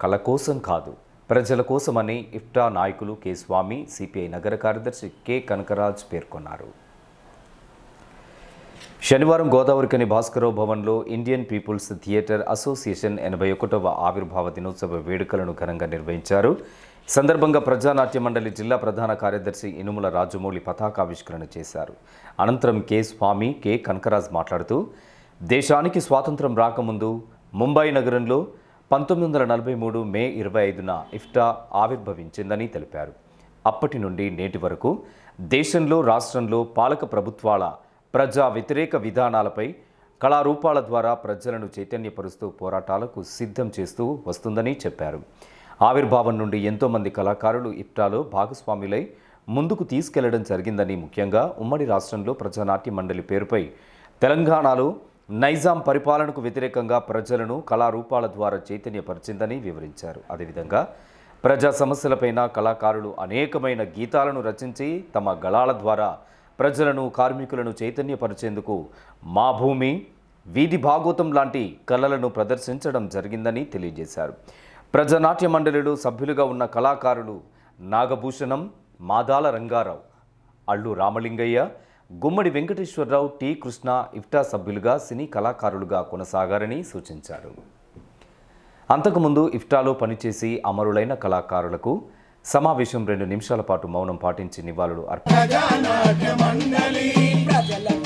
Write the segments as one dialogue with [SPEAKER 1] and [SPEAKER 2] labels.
[SPEAKER 1] కళ కోసం కాదు ప్రజల కోసమని ఇఫ్టా నాయకులు కె స్వామి సిపిఐ నగర కార్యదర్శి కె కనకరాజ్ పేర్కొన్నారు. శనివారం గోదావరికని భాస్కరరావు భవన్లో ఇండియన్ పీపుల్స్ థియేటర్ అసోసియేషన్ ఎనభై ఒకటవ ఆవిర్భావ దినోత్సవ వేడుకలను ఘనంగా నిర్వహించారు. సందర్భంగా ప్రజానాట్య మండలి జిల్లా ప్రధాన కార్యదర్శి ఇనుముల రాజమౌళి పతాకావిష్కరణ చేశారు. అనంతరం కె స్వామి కె కనకరాజ్ మాట్లాడుతూ దేశానికి స్వాతంత్రం రాకముందు ముంబై నగరంలో పంతొమ్మిది వందల నలభై మూడు మే ఇరవై ఐదున ఇఫ్టా ఆవిర్భవించిందని తెలిపారు. అప్పటి నుండి నేటి వరకు దేశంలో రాష్ట్రంలో పాలక ప్రభుత్వాల ప్రజా వ్యతిరేక విధానాలపై కళారూపాల ద్వారా ప్రజలను చైతన్యపరుస్తూ పోరాటాలకు సిద్ధం చేస్తూ వస్తుందని చెప్పారు. ఆవిర్భావం నుండి ఎంతోమంది కళాకారులు ఇఫ్టాలో భాగస్వాములై ముందుకు తీసుకెళ్ళడం జరిగిందని ముఖ్యంగా ఉమ్మడి రాష్ట్రంలో ప్రజానాట్య మండలి పేరుపై తెలంగాణలో నైజాం పరిపాలనకు వ్యతిరేకంగా ప్రజలను కళారూపాల ద్వారా చైతన్యపరిచిందని వివరించారు. అదేవిధంగా ప్రజా సమస్యలపైన కళాకారులు అనేకమైన గీతాలను రచించి తమ గళాల ద్వారా ప్రజలను కార్మికులను చైతన్యపరిచేందుకు మా భూమి వీధి భాగోతం లాంటి కళలను ప్రదర్శించడం జరిగిందని తెలియజేశారు. ప్రజానాట్య మండలిలో సభ్యులుగా ఉన్న కళాకారులు నాగభూషణం మాదాల రంగారావు అల్లు రామలింగయ్య గుమ్మడి వెంకటేశ్వరరావు టి. కృష్ణ ఇఫ్టా సభ్యులుగా సినీ కళాకారులుగా కొనసాగారని సూచించారు. అంతకుముందు ఇఫ్టాలో పనిచేసి అమరులైన కళాకారులకు సమావేశం రెండు నిమిషాల పాటు మౌనం పాటించి నివాళులు అర్పించారు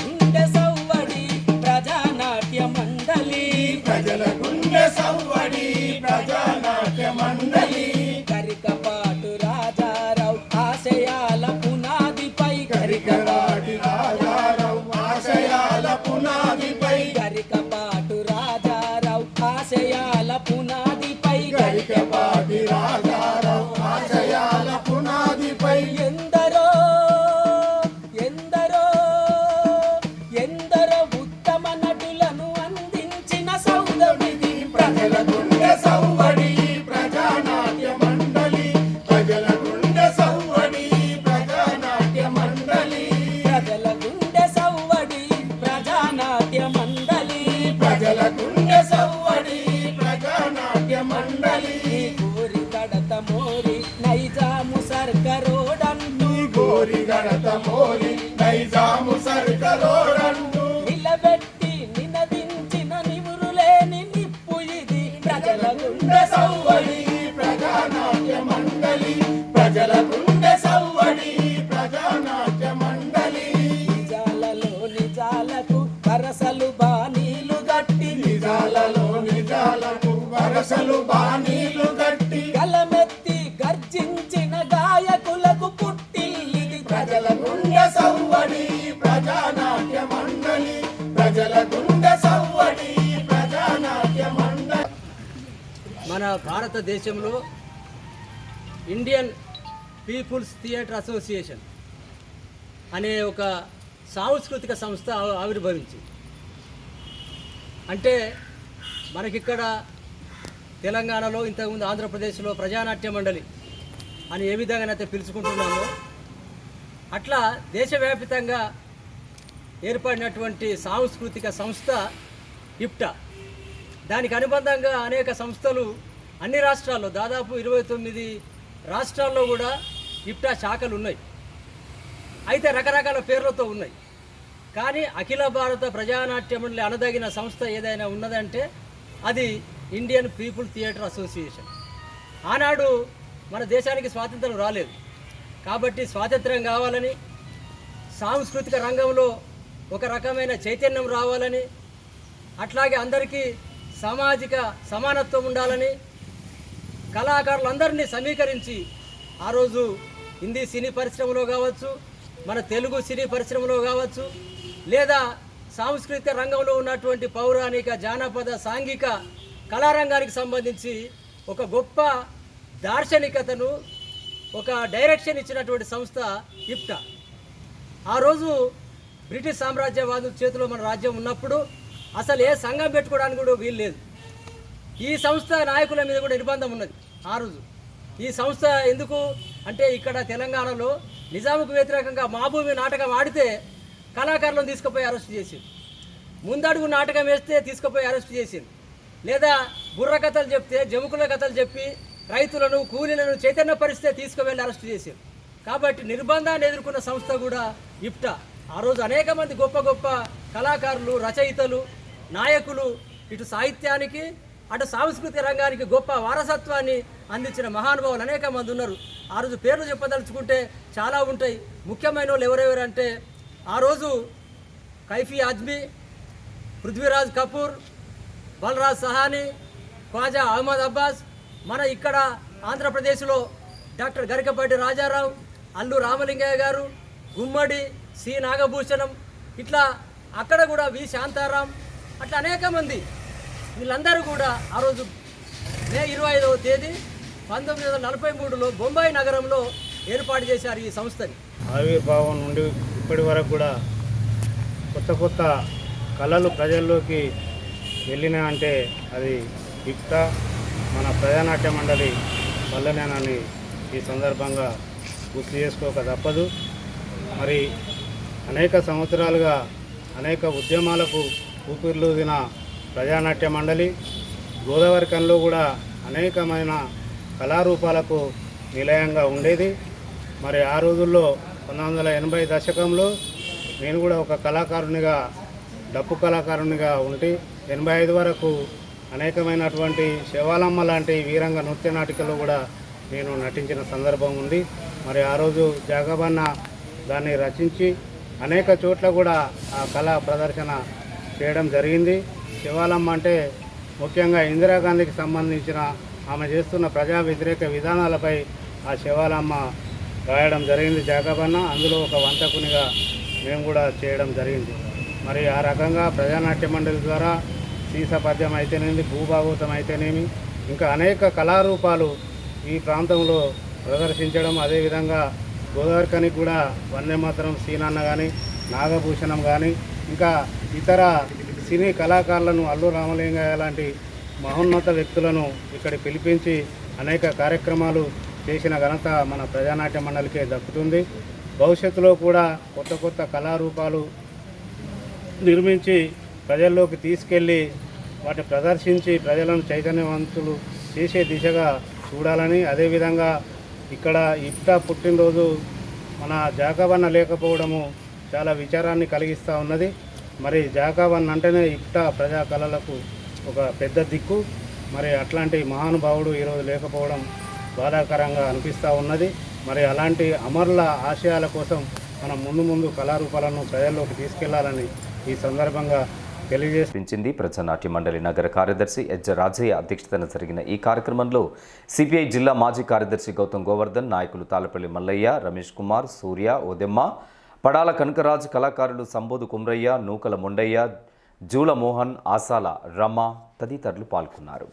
[SPEAKER 2] మోరి
[SPEAKER 3] గణత మోరి
[SPEAKER 2] ప్రజల గుండె సవ్వడి
[SPEAKER 3] ప్రజానాట్య మండలి. ప్రజల గుండె సవ్వడి ప్రజానాట్య మండలి.
[SPEAKER 4] మన భారతదేశంలో ఇండియన్ పీపుల్స్ థియేటర్ అసోసియేషన్ అనే ఒక సాంస్కృతిక సంస్థ ఆవిర్భవించింది. అంటే మనకిక్కడ తెలంగాణలో ఇంతకుముందు ఆంధ్రప్రదేశ్లో ప్రజానాట్య మండలి అని ఏ విధంగానైతే పిలుచుకుంటున్నామో అట్లా దేశవ్యాప్తంగా ఏర్పడినటువంటి సాంస్కృతిక సంస్థ ఇప్టా దానికి అనుబంధంగా అనేక సంస్థలు అన్ని రాష్ట్రాల్లో దాదాపు ఇరవై తొమ్మిది రాష్ట్రాల్లో కూడా ఇప్టా శాఖలు ఉన్నాయి అయితే రకరకాల పేర్లతో ఉన్నాయి. కానీ అఖిల భారత ప్రజానాట్య మండలి అనదగిన సంస్థ ఏదైనా ఉన్నదంటే అది ఇండియన్ పీపుల్ థియేటర్ అసోసియేషన్. ఆనాడు మన దేశానికి స్వాతంత్రం రాలేదు. కాబట్టి స్వాతంత్రం కావాలని సాంస్కృతిక రంగంలో ఒక రకమైన చైతన్యం రావాలని అట్లాగే అందరికీ సామాజిక సమానత్వం ఉండాలని కళాకారులందరినీ సమీకరించి ఆ రోజు హిందీ సినీ పరిశ్రమలో కావచ్చు మన తెలుగు సినీ పరిశ్రమలో కావచ్చు లేదా సాంస్కృతిక రంగంలో ఉన్నటువంటి పౌరాణిక జానపద సాంఘిక కళారంగానికి సంబంధించి ఒక గొప్ప దార్శనికతను ఒక డైరెక్షన్ ఇచ్చినటువంటి సంస్థ ఇప్టా. ఆ రోజు బ్రిటిష్ సామ్రాజ్యవాదుల చేతిలో మన రాజ్యం ఉన్నప్పుడు అసలు ఏ సంఘం పెట్టుకోవడానికి కూడా వీలు లేదు. ఈ సంస్థ నాయకుల మీద కూడా నిర్బంధం ఉన్నది ఆ రోజు. ఈ సంస్థ ఎందుకు అంటే ఇక్కడ తెలంగాణలో నిజాముకు వ్యతిరేకంగా మాభూమి నాటకం ఆడితే కళాకారులను తీసుకుపోయి అరెస్ట్ చేసింది ముందడుగు నాటకం వేస్తే తీసుకుపోయి అరెస్ట్ చేసింది లేదా బుర్ర కథలు చెప్తే జముకుల కథలు చెప్పి రైతులను కూలీలను చైతన్య పరిస్థితి తీసుకువెళ్ళి అరెస్ట్ చేశారు. కాబట్టి నిర్బంధాన్ని ఎదుర్కొన్న సంస్థ కూడా ఇప్టా ఆ రోజు అనేక మంది గొప్ప గొప్ప కళాకారులు రచయితలు నాయకులు ఇటు సాహిత్యానికి అటు సాంస్కృతిక రంగానికి గొప్ప వారసత్వాన్ని అందించిన మహానుభావులు అనేక మంది ఉన్నారు. ఆ రోజు పేర్లు చెప్పదలుచుకుంటే చాలా ఉంటాయి. ముఖ్యమైన వాళ్ళు ఎవరెవరంటే ఆ రోజు కైఫీ అజ్మీ పృథ్వీరాజ్ కపూర్ బలరాజ్ సహాని ఖ్వాజా అహ్మద్ అబ్బాస్ మన ఇక్కడ ఆంధ్రప్రదేశ్లో డాక్టర్ గరికపాటి రాజారావు అల్లు రామలింగయ్య గారు గుమ్మడి సి నాగభూషణం ఇట్లా అక్కడ కూడా వి శాంతారాం అట్లా అనేక మంది. వీళ్ళందరూ కూడా ఆ రోజు మే ఇరవై ఐదవ తేదీ పంతొమ్మిది వందల నలభై మూడులో బొంబాయి నగరంలో ఏర్పాటు చేశారు ఈ సంస్థని.
[SPEAKER 5] ఆవిర్భావం నుండి ఇప్పటి వరకు కూడా కొత్త కొత్త కళలు ప్రజల్లోకి వెళ్ళినా అంటే అది ఇప్టా మన ప్రజానాట్య మండలి వల్లనేనని ఈ సందర్భంగా గుర్తు చేసుకోక తప్పదు. మరి అనేక సంవత్సరాలుగా అనేక ఉద్యమాలకు ఊపిరిలూదిన ప్రజానాట్య మండలి గోదావరి కన్లో కూడా అనేకమైన కళారూపాలకు నిలయంగా ఉండేది. మరి ఆ రోజుల్లో పంతొమ్మిది వందల ఎనభై దశకంలో నేను కూడా ఒక కళాకారునిగా డప్పు కళాకారునిగా ఉండి ఎనభై ఐదు వరకు అనేకమైనటువంటి శివాలమ్మ లాంటి వీరంగ నృత్య నాటికలు కూడా నేను నటించిన సందర్భం ఉంది. మరి ఆ రోజు జగబన్న దాన్ని రచించి అనేక చోట్ల కూడా ఆ కళా ప్రదర్శన చేయడం జరిగింది. శివాలమ్మ అంటే ముఖ్యంగా ఇందిరాగాంధీకి సంబంధించిన ఆమె చేస్తున్న ప్రజా వ్యతిరేక విధానాలపై ఆ శివాలమ్మ రాయడం జరిగింది జాగబన్న అందులో ఒక వంతకునిగా మేము కూడా చేయడం జరిగింది. మరి ఆ రకంగా ప్రజానాట్య మండలి ద్వారా సీసపద్యం అయితేనేమి భూభాగవతం అయితేనేమి ఇంకా అనేక కళారూపాలు ఈ ప్రాంతంలో ప్రదర్శించడం అదేవిధంగా గోదావరికని కూడా వందేమాతరం సీనాన్న కానీ నాగభూషణం కానీ ఇంకా ఇతర సినీ కళాకారులను అల్లు రామలింగయ్య లాంటి మహోన్నత వ్యక్తులను ఇక్కడ పిలిపించి అనేక కార్యక్రమాలు చేసిన ఘనత మన ప్రజానాట్య మండలికే దక్కుతుంది. భవిష్యత్తులో కూడా కొత్త కొత్త కళారూపాలు నిర్మించి ప్రజల్లోకి తీసుకెళ్ళి వాటిని ప్రదర్శించి ప్రజలను చైతన్యవంతులు చేసే దిశగా చూడాలని అదేవిధంగా ఇక్కడ ఇప్టా పుట్టినరోజు మన జాకబన్న లేకపోవడము చాలా విచారాన్ని కలిగిస్తూ ఉన్నది. మరి జాకవన్ అంటేనే ఇప్టా ప్రజా కళలకు ఒక పెద్ద దిక్కు. మరి అట్లాంటి మహానుభావుడు ఈరోజు లేకపోవడం బాధాకరంగా అనిపిస్తూ ఉన్నది. మరి అలాంటి అమరుల ఆశయాల కోసం మనం ముందు ముందు కళారూపాలను ప్రజల్లోకి తీసుకెళ్ళాలని ఈ సందర్భంగా
[SPEAKER 1] తెలియజేసింది ప్రజానాట్య మండలి నగర కార్యదర్శి ఎజ్జ రాజయ్య అధ్యక్షతన జరిగిన ఈ కార్యక్రమంలో సిపిఐ జిల్లా మాజీ కార్యదర్శి గౌతమ్ గోవర్ధన్ నాయకులు తాలపల్లి మల్లయ్య రమేష్ కుమార్ సూర్య ఓదెమ్మ పడాల కనకరాజు కళాకారులు సంబోధు కుమ్రయ్య నూకల మొండయ్య జూల మోహన్ ఆసాల రమ తదితరులు పాల్గొన్నారు.